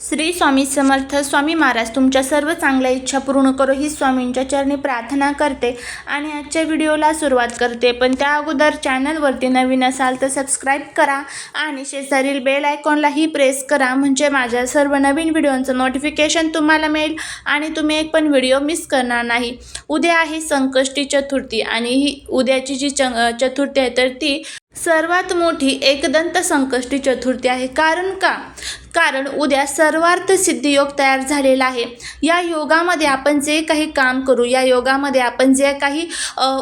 श्री स्वामी समर्थ स्वामी महाराज तुमच्या सर्व चांगल्या इच्छा पूर्ण करो ही स्वामींच्या चरणी प्रार्थना करते आणि आजच्या व्हिडिओला सुरुवात करते. पण त्या अगोदर चॅनलवरती नवीन असाल तर सबस्क्राईब करा आणि शेजारील बेल आयकॉनलाही प्रेस करा म्हणजे माझ्या सर्व नवीन व्हिडिओंचं नोटिफिकेशन तुम्हाला मिळेल आणि तुम्ही एक पण व्हिडिओ मिस करणार नाही. उद्या आहे संकष्टी चतुर्थी आणि ही उद्याची जी च चतुर्थी आहे तर ती सर्वात मोठी एकदंत संकष्टी चतुर्थी आहे. कारण का? कारण उद्या सर्वार्थ सिद्धी योग तयार झालेला आहे. या योगामध्ये आपण जे काही काम करू या योगामध्ये आपण जे काही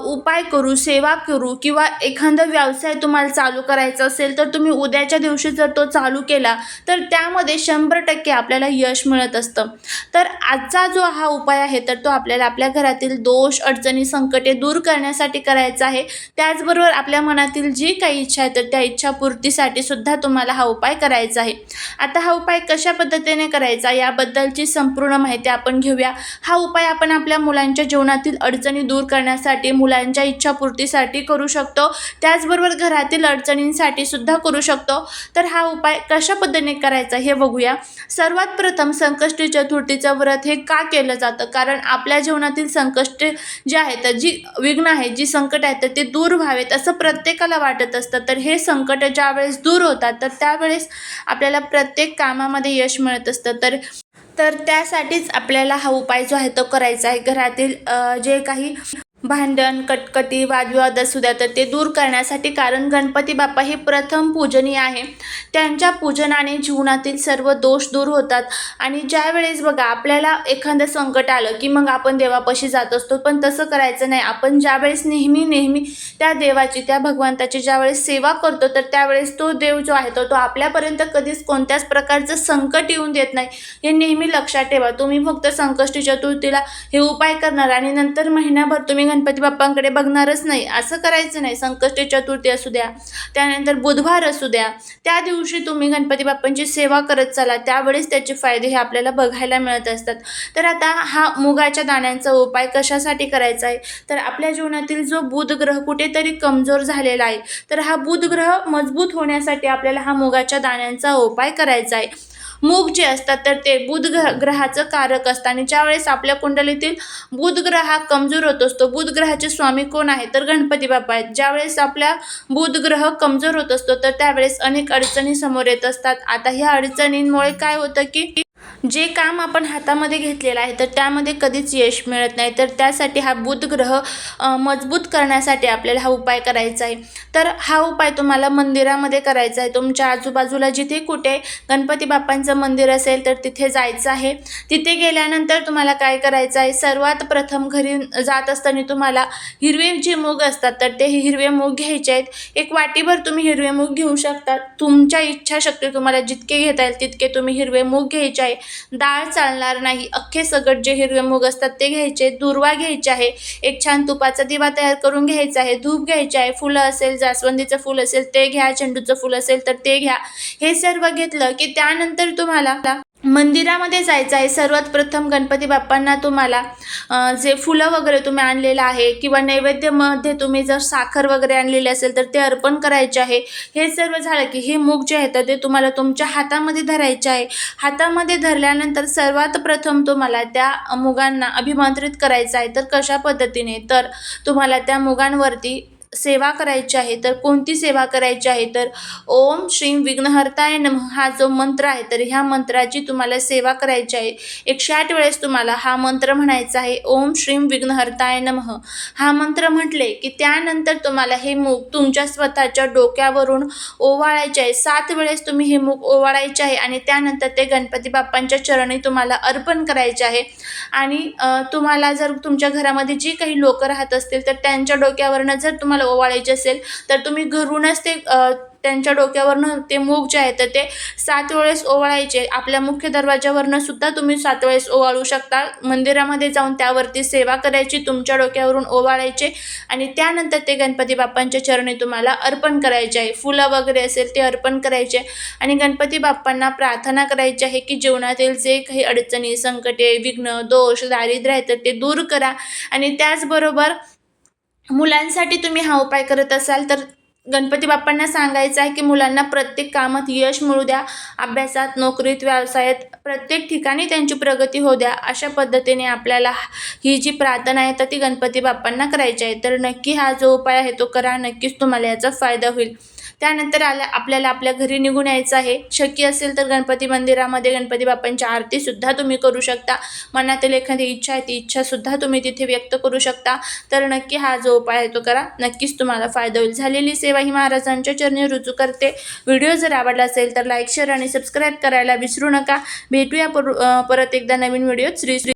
उपाय करू सेवा करू किंवा एखादा व्यवसाय तुम्हाला चालू करायचा असेल तर तुम्ही उद्याच्या दिवशी जर तो चालू केला तर त्यामध्ये शंभर टक्के आपल्याला यश मिळत असतं. तर आजचा जो हा उपाय आहे तर तो आपल्याला आपल्या घरातील दोष अडचणी संकटे दूर करण्यासाठी करायचा आहे. त्याचबरोबर आपल्या मनातील जी काही इच्छा आहे तर त्या इच्छापूर्तीसाठी सुद्धा तुम्हाला हा उपाय करायचा आहे. आता हा उपाय कशा पद्धतीने करायचा याबद्दलची संपूर्ण माहिती आपण घेऊया. हा उपाय आपण आपल्या मुलांच्या जीवनातील अडचणी दूर करण्यासाठी मुलांच्या इच्छापूर्तीसाठी करू शकतो. त्याचबरोबर घरातील अडचणींसाठी सुद्धा करू शकतो. तर हा उपाय कशा पद्धतीने करायचा हे बघूया. सर्वात प्रथम संकष्टी चतुर्थीचं व्रत हे का केलं जातं? कारण आपल्या जीवनातील संकष्ट जे आहेत जी विघ्न आहेत जी संकट आहेत तर ते दूर व्हावेत असं प्रत्येकाला वाटत असतं. तर हे संकट ज्यावेळेस दूर होतात तर त्यावेळेस आपल्याला प्रत्येक कामामध्ये यश मिळत असतं. तर तर त्यासाठीच आपल्याला हा उपाय जो आहे तो करायचा आहे. घरातील जे काही भांडण कटकटी वादविवाद असू द्या तर ते दूर करण्यासाठी कारण गणपती बाप्पा हे प्रथम पूजनीय आहे. त्यांच्या पूजनाने जीवनातील सर्व दोष दूर होतात. आणि ज्या वेळेस बघा आपल्याला एखादं संकट आलं की मग आपण देवापाशी जात असतो पण तसं करायचं नाही. आपण ज्यावेळेस नेहमी नेहमी त्या देवाची त्या भगवंताची ज्यावेळेस सेवा करतो तर त्यावेळेस तो देव जो आहे तो तो आपल्यापर्यंत कधीच कोणत्याच प्रकारचं संकट येऊन देत नाही. हे नेहमी लक्षात ठेवा. तुम्ही फक्त संकष्टी चतुर्थीला हे उपाय करणार आणि नंतर महिनाभर तुम्ही गणपती बाप्पांकडे बघणारच नाही. असं करायचं नाही. संकष्टी चतुर्थी असू द्या त्यानंतर बुधवार असू द्या त्या दिवशी तुम्ही गणपती बाप्पांची सेवा करत चला. त्यावेळेस त्याचे फायदे हे आपल्याला बघायला मिळत असतात. तर आता हा मुगाच्या दाण्यांचा उपाय कशासाठी करायचा आहे? तर आपल्या जीवनातील जो बुध ग्रह कुठेतरी कमजोर झालेला आहे तर हा बुध ग्रह मजबूत होण्यासाठी आपल्याला हा मुगाच्या दाण्यांचा उपाय करायचा आहे. मूग जे असतात तर ते बुध ग्रह ग्रहाचं कारक असतं. आणि ज्यावेळेस आपल्या कुंडलीतील बुध ग्रह हा कमजोर होत असतो बुध ग्रहाचे स्वामी कोण आहे तर गणपती बाप्पा आहेत. ज्यावेळेस आपल्या बुध ग्रह कमजोर होत असतो तर त्यावेळेस अनेक अडचणी समोर येत असतात. आता ह्या अडचणींमुळे काय होतं की जे काम आपण हातामध्ये घेतलेलं आहे तर त्यामध्ये कधीच यश मिळत नाही. तर त्यासाठी हा बुध ग्रह मजबूत करण्यासाठी आपल्याला हा उपाय करायचा आहे. तर हा उपाय तुम्हाला मंदिरामध्ये करायचा आहे. तुमच्या आजूबाजूला जिथे कुठे गणपती बाप्पांचं मंदिर असेल तर तिथे जायचं आहे. तिथे गेल्यानंतर तुम्हाला काय करायचं आहे? सर्वात प्रथम घरी जात असताना तुम्हाला हिरवे जे मूग असतात तर ते हिरवे मूग घ्यायचे आहेत. एक वाटीभर तुम्ही हिरवे मूग घेऊ शकता. तुमच्या इच्छाशक्ती तुम्हाला जितके घेता येईल तितके तुम्ही हिरवे मूग घ्यायचे आहे. डाळ चालणार नाही. अख्खे सगट जे हिरवे मूग असतात ते घ्यायचे दुर्वा घ्यायचे आहे. एक छान तुपाचा दिवा तयार करून घ्यायचा आहे. धूप घ्यायचे आहे. फुलं असेल जास्वंदीचं फुल असेल ते घ्या चेंडूचं फुल असेल तर ते घ्या. हे सर्व घेतलं की त्यानंतर तुम्हाला मंदिरामध्ये जायचं आहे. सर्वात प्रथम गणपती बाप्पांना तुम्हाला जे फुलं वगैरे तुम्ही आणलेलं आहे किंवा नैवेद्यमध्ये तुम्ही जर साखर वगैरे आणलेली असेल तर ते अर्पण करायचे आहे. हे सर्व झालं की हे मूग जे आहे तर ते तुम्हाला तुमच्या हातामध्ये धरायचे आहे. हातामध्ये धरल्यानंतर सर्वात प्रथम तुम्हाला त्या मुगांना अभिमंत्रित करायचं आहे. तर कशा पद्धतीने? तर तुम्हाला त्या मुगांवरती सेवा करायची आहे तर कोणती सेवा करायची आहे? तर ओम श्रीम विघ्नहर्ताय नम हा जो मंत्र आहे तर ह्या मंत्राची तुम्हाला सेवा करायची आहे. एकशे आठ वेळेस तुम्हाला हा मंत्र म्हणायचा आहे ओम श्रीम विघ्नहर्ताय नमः. हा मंत्र म्हटले की त्यानंतर तुम्हाला हे मूग तुमच्या स्वतःच्या डोक्यावरून ओवाळायचे आहे. सात वेळेस तुम्ही हे मूग ओवाळायचे आहे आणि त्यानंतर ते गणपती बाप्पांच्या चरणी तुम्हाला अर्पण करायचे आहे. आणि तुम्हाला जर तुमच्या घरामध्ये जी काही लोक राहत असतील तर त्यांच्या डोक्यावरनं जर तुम्हाला ओवाळायचे असेल तर तुम्ही घरूनच ते त्यांच्या डोक्यावरनं ते मूग जे आहे तर ते सात वेळेस ओवाळायचे. आपल्या मुख्य दरवाजावरनं सुद्धा तुम्ही सात वेळेस ओवाळू शकता. मंदिरामध्ये जाऊन त्यावरती सेवा करायची तुमच्या डोक्यावरून ओवाळायचे आणि त्यानंतर ते गणपती बाप्पांच्या चरणी तुम्हाला अर्पण करायचे आहे. फुलं वगैरे असेल ते अर्पण करायचे आणि गणपती बाप्पांना प्रार्थना करायची आहे की जीवनातील जे काही अडचणी संकटे विघ्न दोष दारिद्र्य आहे तर ते दूर करा आणि त्याचबरोबर मुलांसाठी तुम्ही हा उपाय करत असाल तर गणपती बाप्पांना सांगायचं आहे की मुलांना प्रत्येक कामात यश मिळू द्या. अभ्यासात नोकरीत व्यवसायात प्रत्येक ठिकाणी त्यांची प्रगती होऊ द्या. अशा पद्धतीने आपल्याला ही जी प्रार्थना आहे तर ती गणपती बाप्पांना करायची आहे. तर नक्की हा जो उपाय आहे तो करा. नक्कीच तुम्हाला याचा फायदा होईल. त्यानंतर आल्या आपल्याला आपल्या घरी निघून यायचं आहे. शक्य असेल तर गणपती मंदिरामध्ये गणपती बाप्पांची आरतीसुद्धा तुम्ही करू शकता. मनातील एखादी इच्छा आहे ती इच्छासुद्धा तुम्ही तिथे व्यक्त करू शकता. तर नक्की हा जो उपाय आहे तो करा. नक्कीच तुम्हाला फायदा होईल. झालेली सेवा ही महाराजांच्या चरणी रुजू करते. व्हिडिओ जर आवडला असेल तर लाईक शेअर आणि सबस्क्राईब करायला विसरू नका. भेटूया पर परत एकदा नवीन व्हिडिओ श्री श्री